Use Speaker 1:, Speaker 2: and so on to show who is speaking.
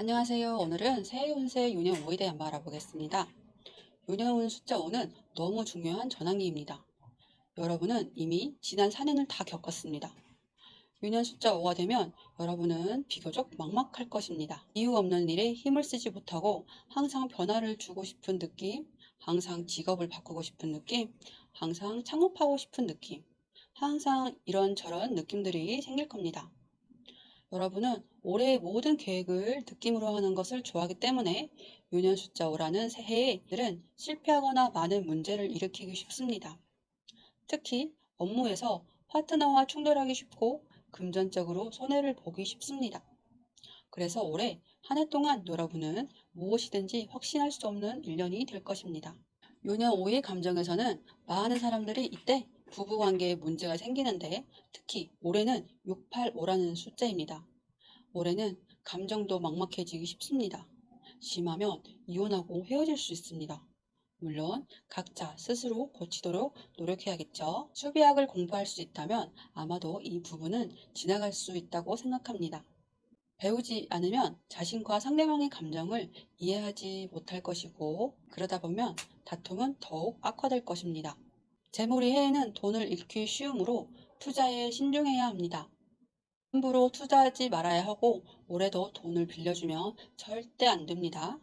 Speaker 1: 안녕하세요. 오늘은 새해 운세 유년 5에 대한 알아보겠습니다. 유년운 숫자 5는 너무 중요한 전환기입니다. 여러분은 이미 지난 4년을 다 겪었습니다. 유년 숫자 5가 되면 여러분은 비교적 막막할 것입니다. 이유 없는 일에 힘을 쓰지 못하고 항상 변화를 주고 싶은 느낌, 항상 직업을 바꾸고 싶은 느낌, 항상 창업하고 싶은 느낌, 항상 이런저런 느낌들이 생길 겁니다. 여러분은 올해의 모든 계획을 느낌으로 하는 것을 좋아하기 때문에 유년 숫자 5라는 새해에들은 실패하거나 많은 문제를 일으키기 쉽습니다. 특히 업무에서 파트너와 충돌하기 쉽고 금전적으로 손해를 보기 쉽습니다. 그래서 올해 한 해 동안 여러분은 무엇이든지 확신할 수 없는 1년이 될 것입니다. 유년 5의 감정에서는 많은 사람들이 이때 부부관계에 문제가 생기는데 특히 올해는 685라는 숫자입니다. 올해는 감정도 막막해지기 쉽습니다. 심하면 이혼하고 헤어질 수 있습니다. 물론 각자 스스로 고치도록 노력해야겠죠. 수비학을 공부할 수 있다면 아마도 이 부분은 지나갈 수 있다고 생각합니다. 배우지 않으면 자신과 상대방의 감정을 이해하지 못할 것이고 그러다 보면 다툼은 더욱 악화될 것입니다. 재물이 해에는 돈을 잃기 쉬우므로 투자에 신중해야 합니다. 함부로 투자하지 말아야 하고 올해도 돈을 빌려주면 절대 안 됩니다.